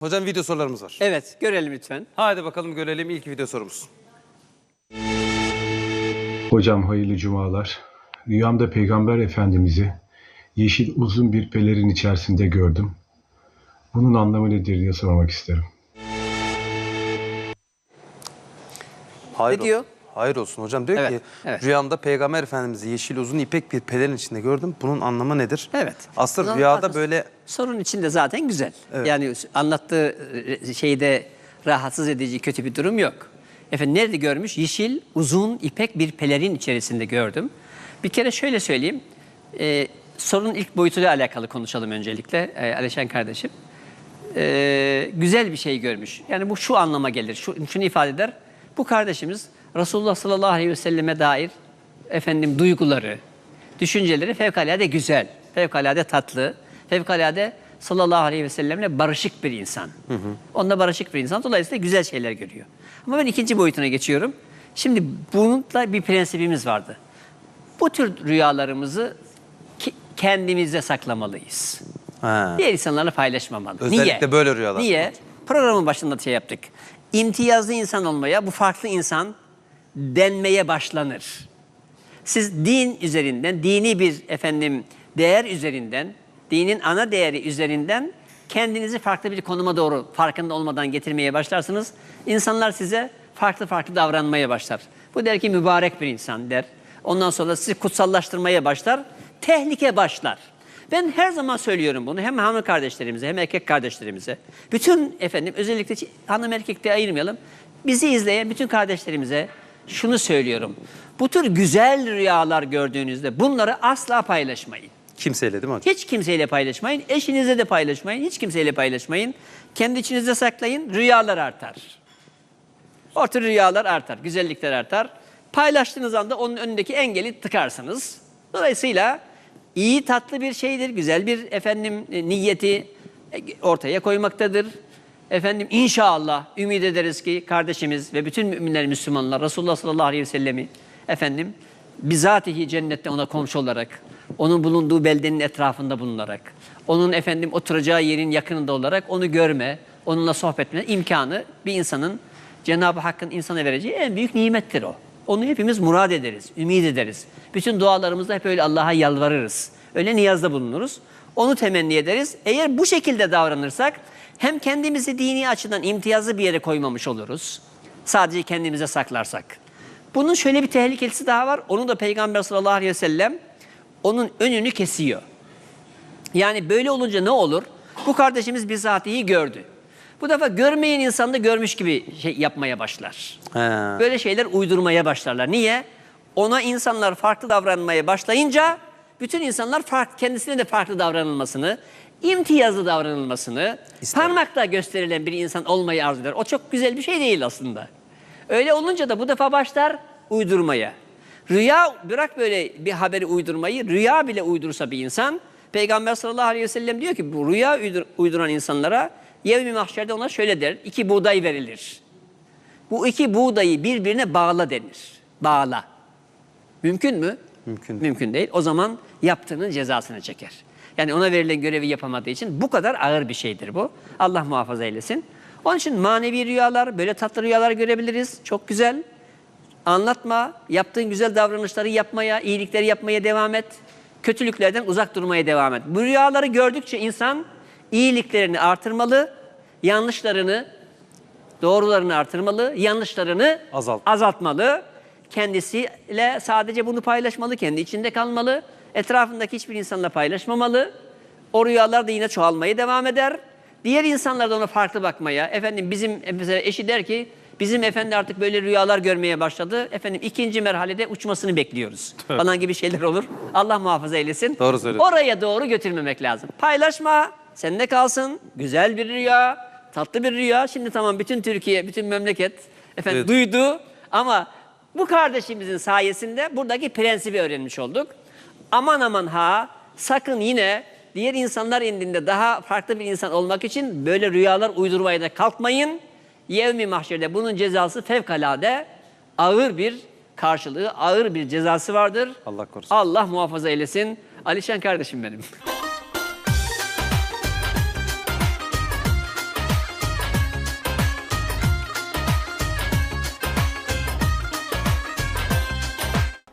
Hocam video sorularımız var. Evet, görelim lütfen. Hadi bakalım görelim ilk video sorumuz. Hocam hayırlı cumalar. Rüyamda Peygamber Efendimiz'i yeşil uzun bir pelerin içerisinde gördüm. Bunun anlamı nedir diye sormak isterim. Hayır Ne diyor? Hayır olsun hocam diyor Evet, ki evet. rüyamda Peygamber Efendimiz'i yeşil uzun ipek bir pelerin içinde gördüm. Bunun anlamı nedir? Evet. Aslında Zaten rüyada haklısın. böyle Sorun içinde zaten güzel. Evet. Yani anlattığı e, şeyde rahatsız edici kötü bir durum yok. Efendim nerede görmüş? Yeşil, uzun, ipek bir pelerin içerisinde gördüm. Bir kere şöyle söyleyeyim. E, sorunun ilk boyutuyla alakalı konuşalım öncelikle e, Alişan kardeşim. E, güzel bir şey görmüş. Yani bu şu anlama gelir, şu, şunu ifade eder. Bu kardeşimiz Resulullah sallallahu aleyhi ve selleme dair efendim duyguları, düşünceleri fevkalade güzel, fevkalade tatlı, fevkalade sallallahu aleyhi ve sellemle barışık bir insan. Onunla barışık bir insan. Dolayısıyla güzel şeyler görüyor. Ama ben ikinci boyutuna geçiyorum. Şimdi bununla bir prensibimiz vardı. Bu tür rüyalarımızı kendimizde saklamalıyız. Ha. Diğer insanlarla paylaşmamalı. Özellikle Niye? böyle rüyalar. Niye? Programın başında şey yaptık. İmtiyazlı insan olmaya, bu farklı insan denmeye başlanır. Siz din üzerinden, dini bir efendim değer üzerinden, dinin ana değeri üzerinden kendinizi farklı bir konuma doğru farkında olmadan getirmeye başlarsınız. İnsanlar size farklı farklı davranmaya başlar. Bu der ki mübarek bir insan der. Ondan sonra sizi kutsallaştırmaya başlar. Tehlike başlar. Ben her zaman söylüyorum bunu hem hanım kardeşlerimize hem erkek kardeşlerimize. Bütün efendim özellikle hanım erkek diye ayırmayalım. Bizi izleyen bütün kardeşlerimize şunu söylüyorum. Bu tür güzel rüyalar gördüğünüzde bunları asla paylaşmayın. kimseyle değil mi hocam? Hiç kimseyle paylaşmayın. Eşinizle de paylaşmayın. Hiç kimseyle paylaşmayın. Kendi içinizde saklayın. Rüyalar artar. O tür rüyalar artar. Güzellikler artar. Paylaştığınız anda onun önündeki engeli tıkarsınız. Dolayısıyla iyi tatlı bir şeydir. Güzel bir efendim e, niyeti e, ortaya koymaktadır. Efendim inşallah ümit ederiz ki kardeşimiz ve bütün müminler Müslümanlar Resulullah sallallahu aleyhi ve sellemi efendim bizatihi cennette ona komşu olarak onun bulunduğu beldenin etrafında bulunarak, onun efendim oturacağı yerin yakınında olarak onu görme, onunla sohbet etme imkanı bir insanın Cenab-ı Hakk'ın insana vereceği en büyük nimettir o. Onu hepimiz murad ederiz, ümit ederiz. Bütün dualarımızda hep öyle Allah'a yalvarırız. Öyle niyazda bulunuruz. Onu temenni ederiz. Eğer bu şekilde davranırsak hem kendimizi dini açıdan imtiyazlı bir yere koymamış oluruz. Sadece kendimize saklarsak. Bunun şöyle bir tehlikelisi daha var. Onu da Peygamber sallallahu aleyhi ve sellem onun önünü kesiyor. Yani böyle olunca ne olur? Bu kardeşimiz bizatihi gördü. Bu defa görmeyen insan da görmüş gibi şey yapmaya başlar. He. Böyle şeyler uydurmaya başlarlar. Niye? Ona insanlar farklı davranmaya başlayınca bütün insanlar farklı, kendisine de farklı davranılmasını, imtiyazlı davranılmasını, İster. parmakla gösterilen bir insan olmayı arzu eder. O çok güzel bir şey değil aslında. Öyle olunca da bu defa başlar uydurmaya. Rüya bırak böyle bir haberi uydurmayı, rüya bile uydursa bir insan, Peygamber sallallahu aleyhi ve sellem diyor ki bu rüya uydur- uyduran insanlara yevmi mahşerde ona şöyle der, iki buğday verilir. Bu iki buğdayı birbirine bağla denir. Bağla. Mümkün mü? Mümkün. Mümkün değil. O zaman yaptığının cezasını çeker. Yani ona verilen görevi yapamadığı için bu kadar ağır bir şeydir bu. Allah muhafaza eylesin. Onun için manevi rüyalar, böyle tatlı rüyalar görebiliriz. Çok güzel. Anlatma, yaptığın güzel davranışları yapmaya, iyilikleri yapmaya devam et. Kötülüklerden uzak durmaya devam et. Bu rüyaları gördükçe insan iyiliklerini artırmalı, yanlışlarını doğrularını artırmalı, yanlışlarını Azalt. azaltmalı. Kendisiyle sadece bunu paylaşmalı, kendi içinde kalmalı. Etrafındaki hiçbir insanla paylaşmamalı. O rüyalar da yine çoğalmaya devam eder. Diğer insanlar da ona farklı bakmaya. Efendim bizim mesela eşi der ki bizim efendi artık böyle rüyalar görmeye başladı. Efendim ikinci merhalede uçmasını bekliyoruz. Falan gibi şeyler olur. Allah muhafaza eylesin. Doğru söylüyorsun. Oraya doğru götürmemek lazım. Paylaşma, sende kalsın. Güzel bir rüya, tatlı bir rüya. Şimdi tamam bütün Türkiye, bütün memleket efendim Evet. duydu ama bu kardeşimizin sayesinde buradaki prensibi öğrenmiş olduk. Aman aman ha sakın yine diğer insanlar indinde daha farklı bir insan olmak için böyle rüyalar uydurmaya da kalkmayın. Yevmi mahşerde bunun cezası fevkalade ağır bir karşılığı, ağır bir cezası vardır. Allah korusun. Allah muhafaza eylesin. Alişan kardeşim benim.